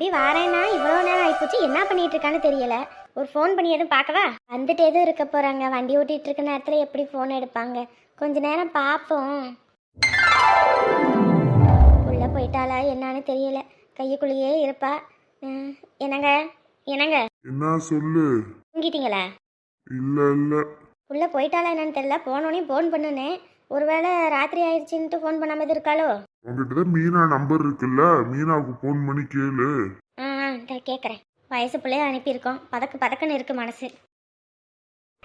தம்பி வாரேன்னா இவ்வளோ நேரம் ஆயிப்போச்சு. என்ன பண்ணிட்டு இருக்கான்னு தெரியல. ஒரு ஃபோன் பண்ணி எதுவும் பார்க்கவா? வந்துட்டு எதுவும் இருக்க போறாங்க. வண்டி ஓட்டிட்டு இருக்க நேரத்தில் எப்படி ஃபோன் எடுப்பாங்க? கொஞ்ச நேரம் பார்ப்போம். உள்ள போயிட்டாளா? என்னன்னு தெரியல. கையுக்குள்ளேயே இருப்பா. என்னங்க? என்னங்க? என்ன சொல்லு? தூங்கிட்டீங்களா? இல்ல இல்ல. உள்ள போயிட்டாளா என்னன்னு தெரியல. போனோடனே ஃபோன் பண்ணுனேன். ஒருவேளை ராத்திரி ஆயிடுச்சுன்ட்டு ஃபோன் பண்ணாம எதுவும் இருக்காளோ? உங்ககிட்ட தான் மீனா நம்பர் இருக்குல்ல. மீனாவுக்கு ஃபோன் பண்ணி கேளு. ஆ கேட்குறேன் வயசு பிள்ளைய அனுப்பியிருக்கோம். பதக்கு பதக்குன்னு இருக்கு மனசு.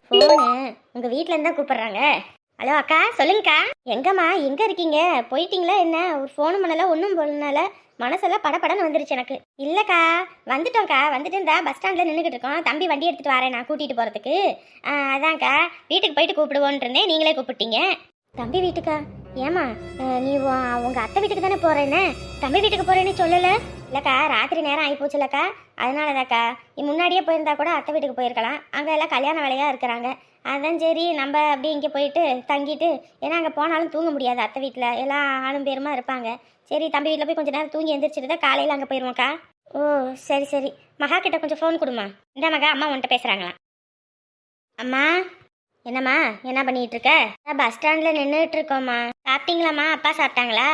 ஃபோனு உங்கள் வீட்டில் இருந்தா கூப்பிடுறாங்க. ஹலோ அக்கா சொல்லுங்கக்கா. எங்கம்மா எங்கே இருக்கீங்க? போயிட்டீங்களா என்ன? ஒரு ஃபோன் பண்ணல ஒன்றும் பண்ணல. மனசெல்லாம் படபடன்னு வந்துருச்சு எனக்கு. இல்லைக்கா வந்துட்டோம்க்கா. வந்துட்டு இருந்தா பஸ் ஸ்டாண்டில் நின்றுக்கிட்டு இருக்கோம். தம்பி வண்டி எடுத்துகிட்டு வரேன் நான் கூட்டிகிட்டு போகிறதுக்கு அதான்க்கா. வீட்டுக்கு போயிட்டு கூப்பிடுவோன்ட்டு இருந்தேன். நீங்களே கூப்பிட்டீங்க. தம்பி வீட்டுக்கா? ஏமா நீ உன்- உங்க அத்தை வீட்டுக்கு தானே போறேன்னு? தம்பி வீட்டுக்கு போறேன்னு சொல்லல? இல்லக்கா ராத்திரி நேரம் ஆகி போச்சுலக்கா அதனாலதாக்கா முன்னாடியே போயிருந்தா கூட அத்தை வீட்டுக்கு போயிருக்கலாம். அங்கே எல்லாம் கல்யாண வேலையாக இருக்கிறாங்க. அதான் சரி நம்ம அப்படியே இங்கே போயிட்டு தங்கிட்டு ஏன்னா அங்கே போனாலும் தூங்க முடியாது அத்தை வீட்டில் எல்லாம் ஆணும் பேருமா இருப்பாங்க. சரி தம்பி வீட்டில் போய் கொஞ்ச நேரம் தூங்கி எந்திரிச்சிட்டு தான் காலையில் அங்கே போயிருவோம்க்கா. ஓ சரி சரி. மகா கிட்ட கொஞ்சம் ஃபோன் கொடுமா இந்த மகா அம்மா உன்கிட்ட பேசுகிறாங்களா அம்மா என்னம்மா என்ன பண்ணிட்டு இருக்க பஸ் ஸ்டாண்டில் நின்றுட்டு இருக்கோம்மா சாப்பிட்டீங்களாம்மா? அப்பா சாப்பிட்டாங்களா?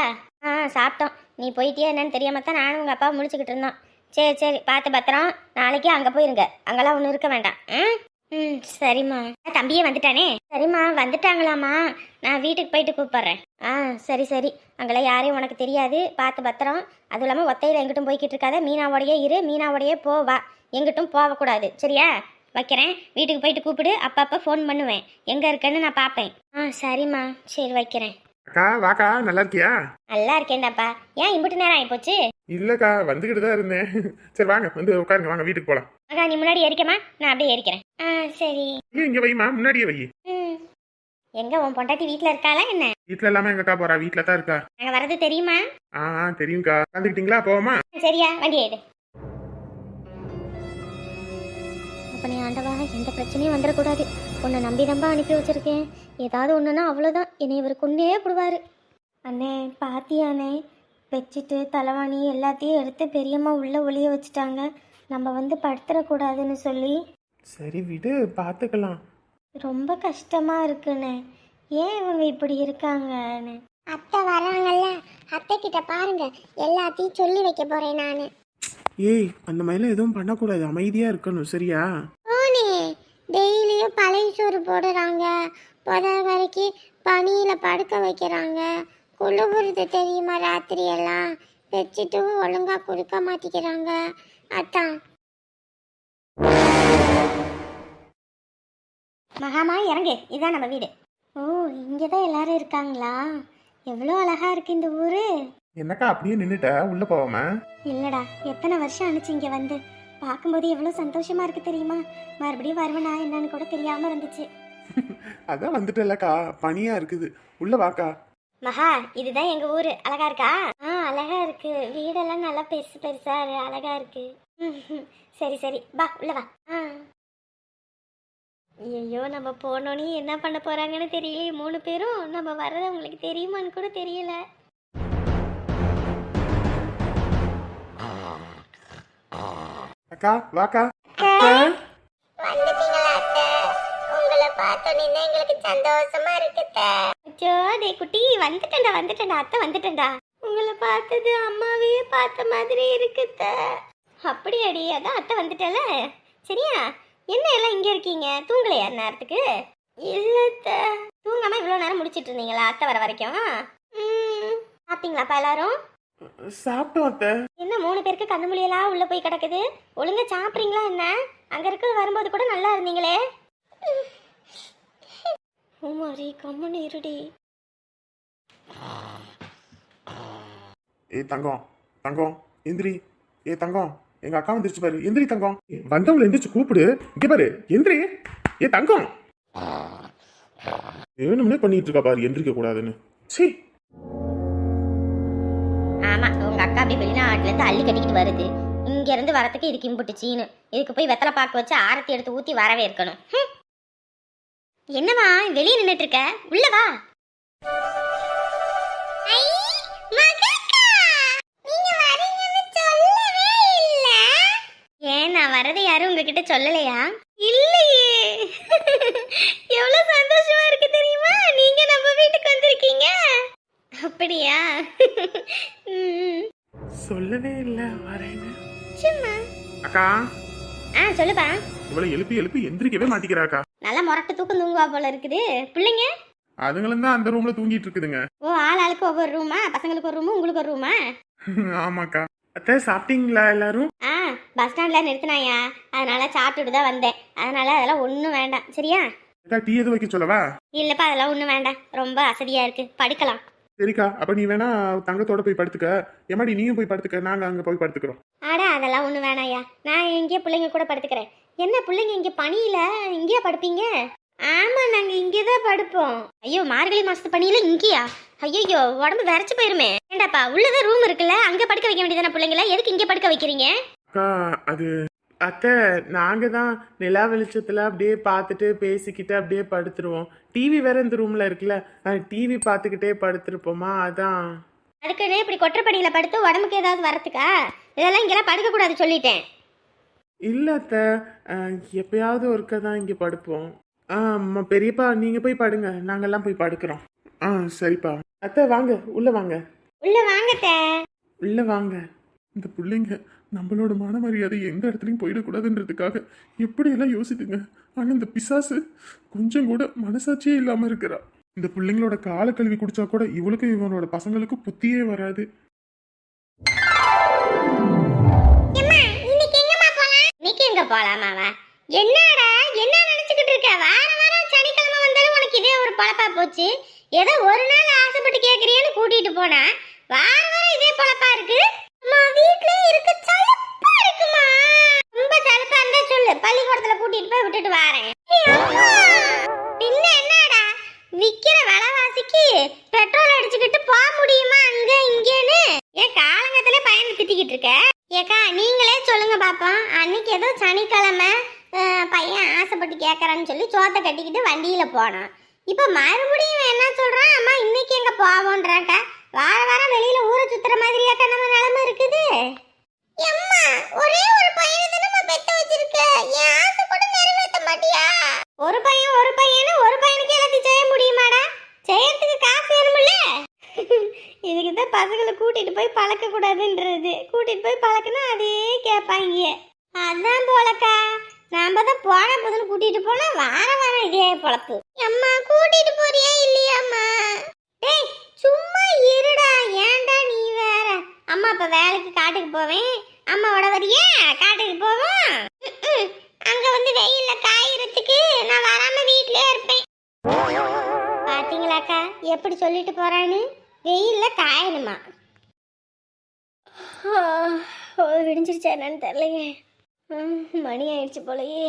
ஆ சாப்பிட்டோம். நீ போயிட்டியா என்னன்னு தெரியாம தான் நானும் உங்கள் அப்பா முடிச்சுக்கிட்டு இருந்தோம். சரி சரி பார்த்து பத்திரம். நாளைக்கு அங்கே போயிருங்க. அங்கெல்லாம் ஒன்றும் இருக்க வேண்டாம். ம்? ம் சரிம்மா. தம்பியே வந்துட்டானே? சரிம்மா வந்துட்டாங்களாம்மா. நான் வீட்டுக்கு போயிட்டு கூப்பிட்றேன். ஆ சரி சரி. அங்கெல்லாம் யாரையும் உனக்கு தெரியாது. பார்த்து பத்திரம். அதுவும் இல்லாமல் ஒத்தையில் எங்கிட்டும் போய்கிட்டு இருக்காத மீனாவோடையே இரு. மீனாவோடையே போவா எங்கிட்டும் போகக்கூடாது. சரியா? வைக்கிறேன். வீட்டுக்கு போயிட்டு கூப்பிடு. அப்பப்போ ஃபோன் பண்ணுவேன். எங்கே இருக்கேன்னு நான் பார்ப்பேன். ஆ சரிம்மா. சரி வைக்கிறேன். அக்கா வாக்கா. நல்லா இருக்கியா? நல்லா இருக்கேன்டாப்பா. ஏன் இம்புட்டு நேரம் ஆயிப்போச்சு? இல்லக்கா வந்துகிட்டு தான் இருந்தேன். சரி வாங்க. வந்து உட்காருங்க. வாங்க வீட்டுக்கு போலாம். அக்கா நீ முன்னாடி ஏறிக்கமா நான் அப்படியே ஏறிக்கிறேன். ஆ சரி. ஏன் இங்க வைமா முன்னாடியே வை. ம். எங்க உன் பொண்டாட்டி வீட்டில் இருக்காளா என்ன? வீட்ல இல்லாம எங்கக்கா போறா? வீட்ல தான் இருக்கா. நாங்கள் வர்றது தெரியுமா? ஆ ஆ, தெரியும்க்கா. வந்துக்கிட்டீங்களா போவோமா? சரியா வண்டி ஏடு அப்ப நீ ஆண்டவா எந்த பிரச்சனையும் வந்துடக்கூடாது உன்னை நம்பி நம்ப அனுப்பி வச்சிருக்கேன். ஏதாவது ஒன்றுனா அவ்வளோதான் என்னை இவர் கொண்டே போடுவார். அண்ணே பாத்தியாண்ணே வச்சுட்டு தலைவாணி எல்லாத்தையும் எடுத்து பெரியம்மா உள்ளே ஒளிய வச்சுட்டாங்க. நம்ம வந்து படுத்துடக்கூடாதுன்னு சொல்லி. சரி விடு பாத்துக்கலாம். ரொம்ப கஷ்டமாக இருக்குண்ணே. ஏன் இவங்க இப்படி இருக்காங்கன்னு? அத்தை வராங்கல்ல. அத்தை கிட்ட பாருங்க. எல்லாத்தையும் சொல்லி வைக்க போறேன் நானு. ஏய் அந்த மாதிரிலாம் எதுவும் பண்ணக்கூடாது. அமைதியா இருக்கணும் சரியா? போனே டெய்லியும் பழைய சோறு போடுறாங்க. புதவரைக்கு பனியில படுக்க வைக்கிறாங்க. குளிர்வுறது தெரியுமா ராத்திரி எல்லாம் வச்சுட்டும் ஒழுங்கா கொடுக்க மாட்டேங்கிறாங்க அதான் மகாமா இறங்கு. இதான் நம்ம வீடு. ஓ இங்கே தான் எல்லாரும் இருக்காங்களா? எவ்வளோ அழகா இருக்கு இந்த ஊரு. என்னக்கா அப்படியே நின்னுட்ட? உள்ள போவாம இல்லடா எத்தனை வருஷம் ஆனிச்சு இங்கே வந்து? பார்க்கும்போது எவ்வளோ சந்தோஷமா இருக்கு தெரியுமா? மறுபடியும் வருவனா என்னன்னு கூட தெரியாம இருந்துச்சு. அதான் வந்துட்டலக்கா பனியா இருக்குது. உள்ள வாக்கா. மகா இதுதான் எங்க ஊரு. அழகா இருக்கா? ஆ அழகா இருக்கு. வீடெல்லாம் நல்லா பெருசு பெருசா இருக்கு அழகா இருக்கு. ம்ஹும். சரி சரி. வா உள்ள வா. ஆ. ஐயோ நம்ம போனோனே என்ன பண்ண போறாங்கன்னு தெரியலையே. மூணு பேரும் நம்ம வர்றது அவங்களுக்கு தெரியுமான்னு கூட தெரியல. அச்சோ டே குட்டி வந்துட்டேன்டா வந்துட்டேன்டா அத்தை வந்துட்டேன்டா. உங்களை பார்த்தது அம்மாவே பார்த்த மாதிரி இருக்குத்த அப்படியாடி அதான் அத்தை வந்துட்டல. சரியா? என்ன எல்லாம் இங்கே இருக்கீங்க? தூங்கலையா நேரத்துக்கு இல்லத்த தூங்காம இவ்வளோ நேரம் முடிச்சிட்டு இருந்தீங்களா அத்தை வர வரைக்கும்? ம், சாப்பிட்டீங்களாப்பா எல்லாரும்? சாப்பிட்டோம் அத்தை. என்ன மூணு பேருக்கு கண்ணு மொழியெல்லாம் உள்ள போய் கிடக்குது? ஒழுங்கா சாப்பிட்றீங்களா என்ன? அங்க இருக்க வரும்போது கூட நல்லா இருந்தீங்களே? உமாரி கம்மன் இருடி. ஏய் தங்கம் தங்கம் எந்திரி ஏ தங்கம் எங்க அக்கா வந்துருச்சு பாரு. எந்திரி தங்கம். வந்தவங்கள எந்திரிச்சு கூப்பிடு. இங்க பாரு எந்திரி ஏ தங்கம். வேணும்னே பண்ணிட்டு இருக்கா பாரு எந்திரிக்க கூடாதுன்னு. சீ ஆமா உங்க அக்கா அப்படியே வெளிநாட்டுல இருந்து அள்ளி கட்டிக்கிட்டு வருது. இங்க இருந்து வரதுக்கு இதுக்கு இம்புட்டு சீனு. இதுக்கு போய் வெத்தலை பாக்கு வச்சு ஆரத்தி எடுத்து ஊத்தி வரவே இருக்கணும். என்னம்மா வெளியே நின்னுட்டு இருக்க? உள்ள வா. நான் வரதை யாரும் உங்ககிட்ட சொல்லலையா? இல்லையே. எவ்வளவு சந்தோஷமா இருக்கு தெரியுமா? நீங்க நம்ம வீட்டுக்கு வந்திருக்கீங்க. அப்படியா? சொல்லவே இல்ல வரேன்னு. சும்மா. அக்கா. ஆ சொல்லுப்பா. இவளை எழுப்பி எழுப்பி எந்திரிக்கவே மாட்டிக்கிறாக்கா நல்லா முரட்டு தூக்கம் தூங்குவா போல இருக்குது. பிள்ளைங்க? அதுங்களும் தான் அந்த ரூம்ல தூங்கிட்டு இருக்குதுங்க. ஓ ஆள் ஆளுக்கு ஒவ்வொரு ரூமா பசங்களுக்கு ஒரு ரூமு உங்களுக்கு ஒரு ரூமா ஆமாக்கா. அத்தை சாப்பிட்டீங்களா எல்லாரும்? ஆ பஸ் ஸ்டாண்டில் நிறுத்தினாயா? அதனால சாப்பிட்டுட்டு தான் வந்தேன். அதனால அதெல்லாம் ஒன்றும் வேண்டாம். சரியா? அக்கா டீ எதுவும் வைக்க சொல்லவா? இல்லைப்பா அதெல்லாம் ஒன்றும் வேண்டாம். ரொம்ப அசதியாக இருக்கு. படிக்கலாம். சரிக்கா அப்ப நீ வேணா தங்கத்தோட போய் படுத்துக்க. ஏமாடி நீயும் போய் படுத்துக்க. நாங்க அங்க போய் படுத்துக்கிறோம். ஆடா அதெல்லாம் ஒன்றும் வேணாயா நான் இங்கேயே பிள்ளைங்க கூட படுத்துக்கிறேன். என்ன பிள்ளைங்க இங்கே பனியில் இங்கேயே படுப்பீங்க? ஆமாம் நாங்கள் இங்கே தான் படுப்போம். ஐயோ மார்கழி மாதத்து பனியில் இங்கேயா? ஐயோ உடம்பு விரைச்சு போயிருமே. ஏண்டாப்பா உள்ளதான் ரூம் இருக்குல்ல அங்கே படுக்க வைக்க வேண்டியதானே பிள்ளைங்கள? எதுக்கு இங்கே படுக்க வைக்கிறீங்க? அது அத்தை நாங்க தான் நிலா வெளிச்சத்துல அப்படியே பார்த்துட்டு பேசிக்கிட்டு அப்படியே படுத்துருவோம். டிவி வேற இந்த ரூம்ல இருக்குல்ல டிவி பார்த்துக்கிட்டே படுத்திருப்போமா? அதான். அதுக்குன்னு இப்படி கொற்றப்படியில் படுத்து உடம்புக்கு ஏதாவது வரத்துக்கா? இதெல்லாம் இங்கெல்லாம் படுக்கக்கூடாது சொல்லிட்டேன். இல்ல அத்தை எப்பயாவது ஒருக்கா தான் இங்க படுப்போம். ஆ அம்மா பெரியப்பா நீங்க போய் படுங்க. நாங்கெல்லாம் போய் படுக்கிறோம். ஆ சரிப்பா. அத்தை வாங்க உள்ள வாங்க. உள்ள வாங்கத்த உள்ள வாங்க. இந்த பிள்ளைங்க நம்மளோட மான மரியாதை எந்த இடத்துலையும் போயிடக்கூடாதுன்றதுக்காக எப்படியெல்லாம் யோசித்துங்க ஆனால் இந்த பிசாசு கொஞ்சம் கூட மனசாட்சியே இல்லாமல் இருக்கிறா. இந்த பிள்ளைங்களோட கால கல்வி குடிச்சா கூட இவளுக்கும் இவனோட பசங்களுக்கு புத்தியே வராது. எங்க போலாமாவா என்னடா என்ன நினைச்சுக்கிட்டு இருக்க? வார வாரம் சனிக்கிழமை வந்தாலும் உனக்கு இதே ஒரு பழப்பா போச்சு. ஏதோ ஒரு நாள் ஆசைப்பட்டு கேக்குறியேன்னு கூட்டிட்டு போனா வார வாரம் இதே பழப்பா இருக்கு? அம்மா வீட்லயே இருக்க. இருக்குமா? ரொம்ப சலுப்பா இருந்தா சொல்லு. பள்ளிக்கூடத்துல கூட்டிட்டு போய் விட்டுட்டு வாரேன். பின்ன என்னடா? விக்கிற விலைவாசிக்கு பெட்ரோல் அடிச்சுக்கிட்டு போக முடியுமா அங்க இங்கேன்னு? ஏன் காலங்கத்துல பையனை திட்டிக்கிட்டு இருக்க. ஏக்கா நீங்களே சொல்லுங்க பாப்போம். அன்னைக்கு ஏதோ சனிக்கிழமை பையன் ஆசைப்பட்டு கேட்கறான்னு சொல்லி சோத்தை கட்டிக்கிட்டு வண்டியில போனான். இப்போ மறுபடியும் என்ன சொல்றான்? அம்மா இன்னைக்கு எங்க போவோன்றாக்க வார வாரம் வெளியில ஊரை சுத்துற மாதிரியாக்கா நம்ம நிலைமை இருக்குது. எம்மா ஒரே ஒரு பையனை தானே பெத்த வச்சிருக்க. என் ஆசை கூட நிறைவேற்ற மாட்டியா? ஒரு பையன் ஒரு பையனு ஒரு பையனுக்கு எல்லாத்தையும் செய்ய முடியுமாடா? செய்யறதுக்கு காசு வேணும்ல? இதுக்கு தான் பசங்களை கூட்டிட்டு போய் பழக்க கூடாதுன்றது கூட்டிட்டு போய் பழக்கினா அதே கேட்பாங்க அதான் போலக்கா. நாம தான் போன போதுன்னு கூட்டிட்டு போனா வாரம் வாரம் இதே பொழப்பு. அம்மா கூட்டிட்டு போறியா இல்லையாம்மா? டேய் சும்மா இருடா ஏன்டா நீ வேற? அம்மா அப்ப வேலைக்கு காட்டுக்கு போவேன். அம்மாவோட வரியா? காட்டுக்கு போவோம். அங்க வந்து வெயில்ல காயறதுக்கு நான் வராம வீட்லயே இருப்பேன். பாத்தீங்களாக்கா? எப்படி சொல்லிட்டு போறான்னு? வெயில்ல காயணுமா? விடிஞ்சிருச்சா என்னன்னு தெரியலையே. மணி ஆயிடுச்சு போலயே.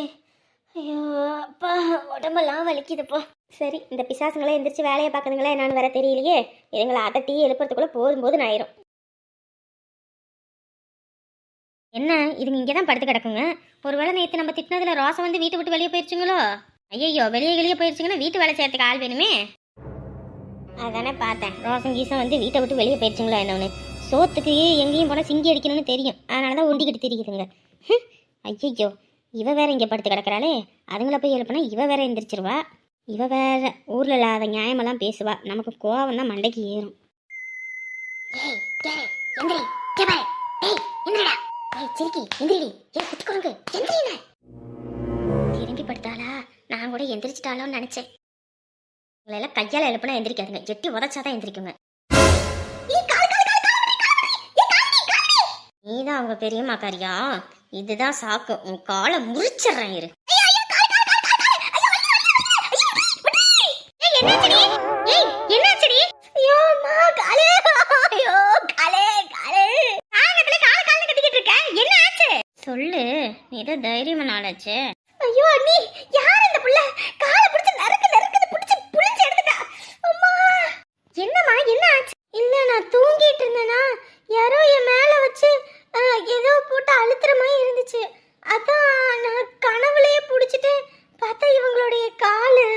ஐயோ அப்பா உடம்பெல்லாம் வலிக்குதுப்பா சரி இந்த பிசாசுங்களே எந்திரிச்சு வேலையை பார்க்குதுங்களா என்னன்னு வேற தெரியலையே. இதுங்களை அதட்டி எழுப்புறதுக்குள்ள போதும் போதும் ஆயிரும். என்ன இதுங்க இங்கே தான் படுத்து கிடக்குங்க? ஒருவேளை நேற்று நம்ம திட்டினதில் ரோசம் வந்து வீட்டை விட்டு வெளியே போயிடுச்சுங்களோ ஐயோ வெளியே வெளியே போயிடுச்சுங்கன்னா வீட்டு வேலை செய்யறதுக்கு ஆள் வேணுமே? அதானே பார்த்தேன். ரோசம் கீசம் வந்து வீட்டை விட்டு வெளியே போயிடுச்சுங்களோ என்னவனு சோத்துக்கு எங்கேயும் போனால் சிங்கி அடிக்கணும்னு தெரியும். அதனால தான் ஒண்டிக்கிட்டு தெரியுதுங்க ஐயோ இவ வேற இங்கே படுத்து கிடக்குறாளே. அதுங்கள போய் எழுப்புனா இவ வேற எந்திரிச்சிருவா. இவ வேற ஊர்ல இல்லாத நியாயமெல்லாம் பேசுவா நமக்கு கோவம் தான் மண்டைக்கு ஏறும் திரும்பி படுத்தாளா நான் கூட எந்திரிச்சிட்டாலோன்னு நினைச்சேன் உங்களெல்லாம் கையால எழுப்புனா எந்திரிக்காதுங்க எட்டி உதச்சாதான் எந்திரிக்குங்க நீதான் அவங்க பெரியம்மா காரியா இதுதான் சாக்கு உன் காலை முறிச்சிடுறேன் இரு சொல்லு நீதான் தைரியமா நாளாச்சு ஐயோ அண்ணி யார் இந்த புள்ள? காலை பிடிச்சு நறுக்கு நறுக்குது பிடிச்சு புளிஞ்சு எடுத்துட்டா. அம்மா. என்னம்மா என்ன ஆச்சு? இல்ல நான் தூங்கிட்டு இருந்தேனா யாரோ என் மேல வச்சு ஏதோ போட்டு அழுத்துற மாதிரி இருந்துச்சு. அதான் நான் கனவுலயே புடிச்சிட்டு பார்த்தா இவங்களுடைய காலு.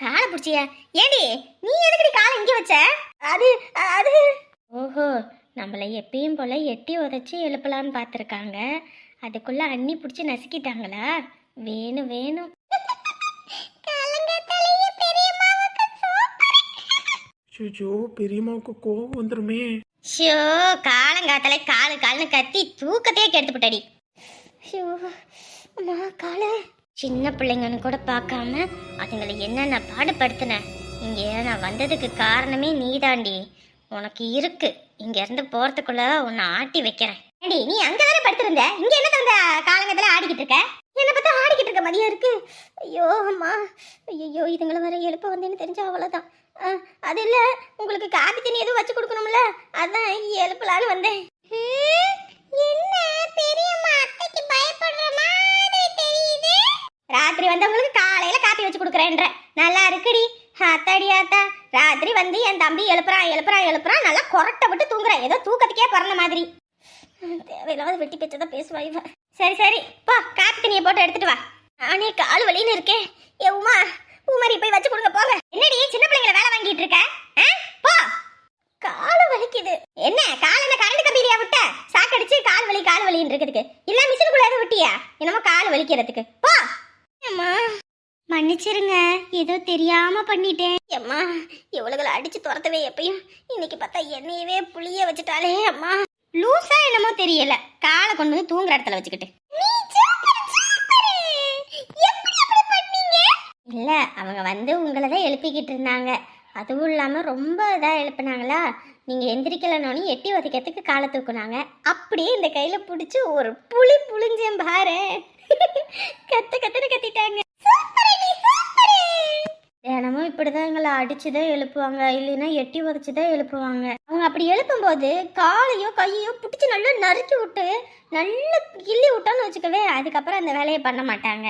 காலை பிடிச்சியா ஏடி நீ எதுக்குடி காலை இங்க வச்ச? அது அது. ஓஹோ நம்மளை எப்பயும் போல எட்டி உதைச்சி எழுப்பலான்னு பார்த்துருக்காங்க அதுக்குள்ள அண்ணி பிடிச்சி நசுக்கிட்டாங்களா? வேணும் வேணும் ஐயோ பெரியம்மாவுக்கு கோவம் வந்துருமே. ஷோ காலங்காத்தால காலு கால்னு கத்தி தூக்கத்தையே கெடுத்து போட்டடி ஷோ அம்மா காலு. சின்ன பிள்ளைங்கன்னு கூட பார்க்காம அதுங்களை என்னென்ன பாடுபடுத்தின? இங்கே நான் வந்ததுக்கு காரணமே நீதாண்டி. உனக்கு இருக்கு. இங்க இருந்து போறதுக்குள்ள உன்னை ஆட்டி வைக்கிறேன். ஏடி நீ அங்க தானே படுத்திருந்த? இங்க என்ன தந்த காலங்கத்துல ஆடிக்கிட்டு இருக்க? என்ன பார்த்தா ஆடிக்கிட்டு இருக்க மதியம் இருக்கு. ஐயோ அம்மா. ஐயோ இதுங்களை வர எழுப்ப வந்தேன்னு தெரிஞ்சா அவ்வளோதான் அது இல்ல. உங்களுக்கு காபி தண்ணி எதுவும் வச்சு கொடுக்கணும்ல? அதான் எழுப்பலான்னு வந்தேன். என்ன? பெரியம்மா அத்தைக்கு பயப்படுறமா ராத்திரி வந்தவங்களுக்கு காலையில் காப்பி வச்சு கொடுக்குறேன்ற. நல்லா இருக்குடி. அத்தாடி ஆத்தா ராத்திரி வந்து என் தம்பி எழுப்புறான் எழுப்புறான் எழுப்புறான். நல்லா கொரட்டை விட்டு தூங்குறேன். ஏதோ தூக்கத்துக்கே பிறந்த மாதிரி. தேவையில்லாத வெட்டி பேச்சதான் பேசுவா இவ. சரி சரி. போ காப்பி தண்ணியை போட்டு எடுத்துட்டு வா. அனே கால் வலின்னு இருக்கேன். ஏ உமா உமாரி போய் வச்சு கொடுங்க போங்க. என்னடி சின்ன பிள்ளைங்களை வேலை வாங்கிட்டு இருக்க? ஆ? போ. கால் வலிக்குது. என்ன கால் என்ன கரண்ட் கம்பியிலையா விட்ட? சாக்கடிச்சு கால் வலி கால் வலின்னு இருக்கிறதுக்கு இல்ல மிஷினுக்குள்ள எதுவும் விட்டியா? என்னமோ கால் வலிக்கிறதுக்கு. போ. அம்மா மன்னிச்சிருங்க. ஏதோ தெரியாம பண்ணிட்டேன். அம்மா இவ்வளவுகளை அடிச்சு துரத்தவே எப்பயும் இன்னைக்கு பார்த்தா என்னையவே புளிய வச்சுட்டாலே அம்மா. லூசா என்னமோ தெரியல. காலை கொண்டு வந்து தூங்குற இடத்துல வச்சுக்கிட்டு. இல்ல அவங்க வந்து உங்களை தான் எழுப்பிக்கிட்டு இருந்தாங்க. அதுவும் இல்லாம ரொம்ப இதா எழுப்புனாங்களா? நீங்க எந்திரிக்கலனோனி எட்டி உதைக்கிறதுக்கு காலை தூக்குனாங்க. அப்படியே இந்த கையில பிடிச்சி ஒரு புளி புளிஞ்சேன் பாரு கத்து கத்துன்னு கத்திட்டாங்க. தினமும் இப்படிதான் எங்களை அடிச்சுதான் எழுப்புவாங்க இல்லைன்னா எட்டி உதச்சுதான் எழுப்புவாங்க. அவங்க அப்படி எழுப்பும்போது காலையோ கையோ பிடிச்சி நல்லா நறுக்கி விட்டு நல்லா கிள்ளி விட்டோன்னு வச்சுக்கவே அதுக்கப்புறம் அந்த வேலையை பண்ண மாட்டாங்க.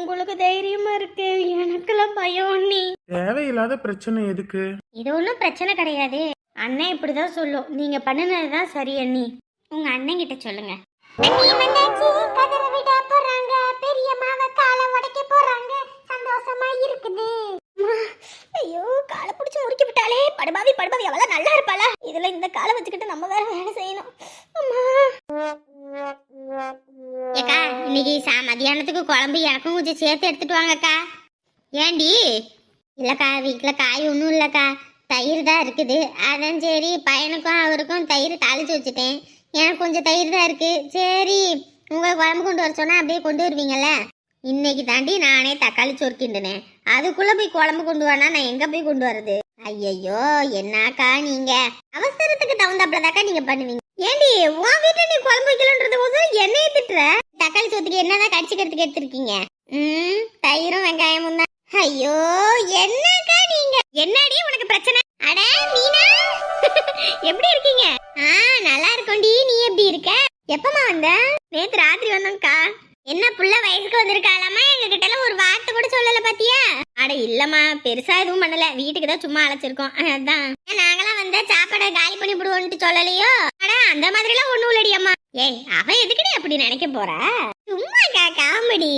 உங்களுக்கு தைரியமா இருக்கு. எனக்கெல்லாம் பயம் நீ தேவையில்லாத பிரச்சனை எதுக்கு? இது ஒன்றும் பிரச்சனை கிடையாது. அண்ணன் இப்படிதான் சொல்லும். நீங்க பண்ணினது தான் சரி அண்ணி. உங்க அண்ணன் கிட்ட சொல்லுங்க அண்ணி வந்தாச்சு கதற விட போறாங்க பெரியம்மாவை காலை உடைக்க போறாங்க சந்தோஷமா இருக்குது ஐயோ காலை பிடிச்சி முறுக்கி விட்டாலே. படுபாவி படுபாவி அவ்வளவு நல்லா இருப்பாள? இதுல இந்த காலை வச்சுக்கிட்டு நம்ம வேற வேலை செய்யணும். அம்மா. ஏக்கா இன்னைக்கு சா மதியானத்துக்கு குழம்பு எனக்கும் கொஞ்சம் சேர்த்து எடுத்துட்டு வாங்கக்கா. ஏண்டி? இல்லக்கா வீட்டில் காய் ஒன்றும் இல்லைக்கா. தயிர் தான் இருக்குது. அதான் சரி பையனுக்கும் அவருக்கும் தயிர் தாளிச்சு வச்சுட்டேன். எனக்கு கொஞ்சம் தயிர் தான் இருக்கு. சரி உங்களுக்கு குழம்பு கொண்டு வர சொன்னா அப்படியே கொண்டு வருவீங்கல்ல? இன்னைக்கு தாண்டி நானே தக்காளி சொருக்கிண்டுனேன் அதுக்குள்ள போய் குழம்பு கொண்டு வரனா நான் எங்க போய் கொண்டு வரது ஐயையோ என்னக்கா நீங்க? அவசரத்துக்கு தகுந்தாப்புலதாக்கா நீங்க பண்ணுவீங்க. ஏண்டி உன் வீட்டுல நீ குழம்பு வைக்கலன்றது போதும் என்னைய திட்டுற? தக்காளி சோத்துக்கு என்னதான் கடிச்சுக்கிறதுக்கு எடுத்திருக்கீங்க? ம் தயிரும் வெங்காயமும் தான். ஐயோ என்னக்கா நீங்க? என்னடி உனக்கு பிரச்சனை? அட மீனா? எப்படி இருக்கீங்க? ஆ நல்லா இருக்கோண்டி. நீ எப்படி இருக்க? எப்பமா வந்த? நேத்து ராத்திரி வந்தோம்க்கா. என்ன புள்ள வயசுக்கு வந்திருக்காளாமா? எங்க கிட்ட எல்லாம் ஒரு வார்த்தை கூட சொல்லல பாத்தியா? அட இல்லம்மா பெருசா எதுவும் பண்ணல. வீட்டுக்கு தான் சும்மா அழைச்சிருக்கோம். அதான். நாங்களாம் வந்தா சாப்பாடை காலி பண்ணி விடுவோம்னு சொல்லலையோ? அட அந்த மாதிரி எல்லாம் ஒண்ணும் இல்லடியம்மா. ஏய் அவ எதுக்குடி அப்படி நினைக்க போறா? சும்மாக்கா காமெடி?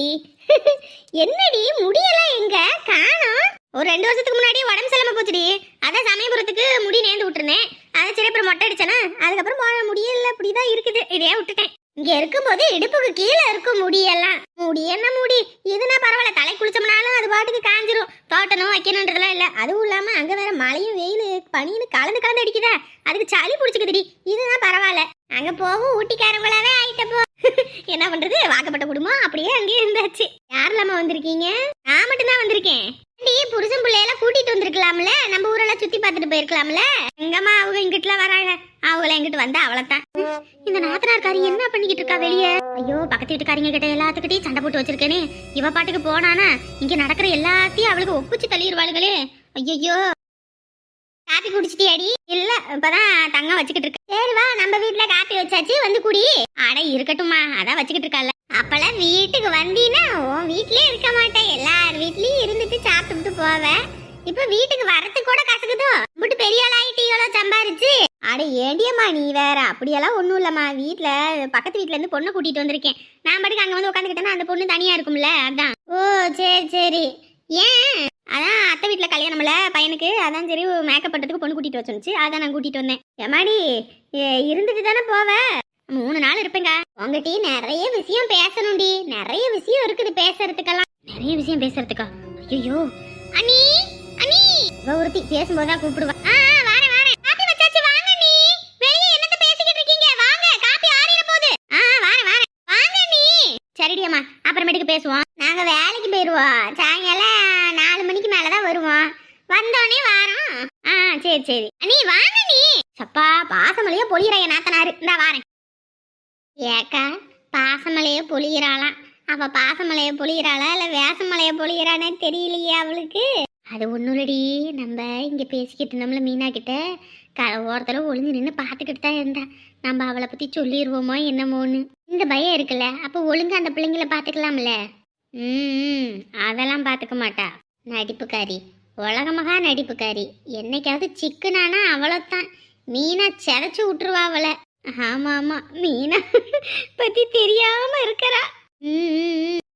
என்னடி முடியெல்லாம் எங்க? காணோம். ஒரு ரெண்டு வருஷத்துக்கு முன்னாடி உடம்பு சரியில்லாம போச்சுடி. அதான் சமயபுரத்துக்கு முடி நேர்ந்து விட்டுருந்தேன். அதை சரி அப்புறம் மொட்டை அடிச்சேனா? அதுக்கப்புறம் முடியல அப்படிதான் இருக்குது. இதையே விட்டுட்டேன். இங்க இருக்கும்போது இடுப்புக்கு கீழே இருக்கும் முடியெல்லாம். முடி என்ன முடி? இதுனா பரவாயில்ல தலை குளிச்சோம்னாலும் அது பாட்டுக்கு காஞ்சிரும். தோட்டணும் வைக்கணுன்றதுலாம் இல்லை. அதுவும் இல்லாமல் அங்கே வேற மழையும் வெயில் பனின்னு கலந்து கலந்து அடிக்குதா. அதுக்கு சளி பிடிச்சிக்குதுடி. இதுதான் பரவாயில்ல. அங்கே போகும் ஊட்டிக்காரங்களாவே ஆயிட்டப்போ. என்ன பண்றது? வாக்கப்பட்ட குடும்பம் அப்படியே அங்கேயே இருந்தாச்சு. யார் இல்லாமல் வந்திருக்கீங்க? நான் மட்டும்தான் வந்திருக்கேன். புருஷன் பிள்ளையெல்லாம் கூட்டிட்டு வந்திருக்கலாம்ல? நம்ம ஊரெல்லாம் சுத்தி பார்த்துட்டு போயிருக்கலாம்ல? எங்கம்மா அவங்க இங்கிட்டுலாம் வராங்க. அவங்கள எங்கிட்டு வந்தா அவ்வளவுதான் இந்த நாத்தனார்காரி என்ன பண்ணிக்கிட்டு இருக்கா வெளியே? ஐயோ பக்கத்து வீட்டுக்காரங்க கிட்ட எல்லாத்துக்கிட்டையும் சண்டை போட்டு வச்சிருக்கேனே. இவ பாட்டுக்கு போனானா இங்க நடக்கிற எல்லாத்தையும் அவளுக்கு ஒப்புச்சு தள்ளிடுவாளுகளே ஐயோ காப்பி குடிச்சிட்டியாடி? இல்ல இப்பதான் தங்கம் வச்சுக்கிட்டு இருக்க சரி வா நம்ம வீட்ல காப்பி வச்சாச்சு வந்து குடி. அட இருக்கட்டும்மா அதான் வச்சுக்கிட்டு இருக்கால அப்பெல்லாம் வீட்டுக்கு வந்தீன்னா உன் வீட்லயே இருக்க மாட்டேன். எல்லார் வீட்லயும் இருந்துட்டு சாப்பிட்டு போவேன். இப்ப வீட்டுக்கு வரத்துக்கு கூட கசக்குதோ? இப்படி பெரிய ஆளாயிட்டீங்களோ சம்பாரிச்சு? அட ஏண்டியம்மா நீ வேற. அப்படியெல்லாம் ஒண்ணும் இல்லம்மா. வீட்டில் பக்கத்து வீட்ல இருந்து பொண்ணு கூட்டிட்டு வந்திருக்கேன். நான் பாட்டுக்கு அங்க வந்து உட்காந்துக்கிட்டேன்னா அந்த பொண்ணு தனியா இருக்கும்ல அதான். ஓ சரி சரி. ஏன்? அதான் அத்தை வீட்டில் கல்யாணம்ல பையனுக்கு. அதான் சரி மேக்கப் பண்ணுறதுக்கு பொண்ணு கூட்டிட்டு வச்சுருந்துச்சு அதான் நான் கூட்டிட்டு வந்தேன். ஏமாடி ஏ, இருந்துட்டு தானே போவ? மூணு நாள் இருப்பேங்க. உங்ககிட்ட நிறைய விஷயம் பேசணும்டி. நிறைய விஷயம் இருக்குது பேசுறதுக்கெல்லாம். நிறைய விஷயம் பேசுறதுக்கா? ஐயோ அனி அனி இவ ஒருத்தி பேசும்போதுதான் கூப்பிடுவா. ஆ ஆ, வாரேன் வச்சாச்சு வாங்க நீ வெளியே என்னத்த பேசிக்கிட்டு இருக்கீங்க? வாங்க காப்பி ஆறிட போகுது ஆ ஆ, வாரேன் வாங்க நீ சரிடி அம்மா. அப்புறமேட்டுக்கு பேசுவோம். நாங்க வேலைக்கு போயிருவோம். சாயங்காலம் நாலு மணிக்கு மேல தான் வருவோம். வந்தோடனே வாரோம். ஆ சரி சரி. அண்ணி வாங்க நீ சப்பா பாசமலையே பொழியிற என் நாத்தனாரு. இந்தா வாரேன். ஏக்கா பாசமலையே பொழியிறாளாம். அவ பாசமலையை பொழியிறாளா இல்லை வேசமலையை பொழியிறானே தெரியலையே அவளுக்கு? அது ஒன்றும் நம்ம இங்கே பேசிக்கிட்டு இருந்தோம்ல மீனா கிட்ட. க ஓரத்தில் ஒளிஞ்சு நின்று பார்த்துக்கிட்டு தான் இருந்தா. நம்ம அவளை பற்றி சொல்லிடுவோமோ என்னமோன்னு. இந்த பயம் இருக்குல்ல. அப்போ ஒழுங்காக அந்த பிள்ளைங்கள பார்த்துக்கலாம்ல? ம் அதெல்லாம் பார்த்துக்க மாட்டா. நடிப்புக்காரி. உலகமகா நடிப்புக்காரி. என்னைக்காவது சிக்கனானா அவ்வளோத்தான் மீனா செதைச்சி விட்டுருவா அவளை. ஆமா ஆமா மீனா பற்றி தெரியாமல் இருக்கிறா. 嗯，嗯，嗯。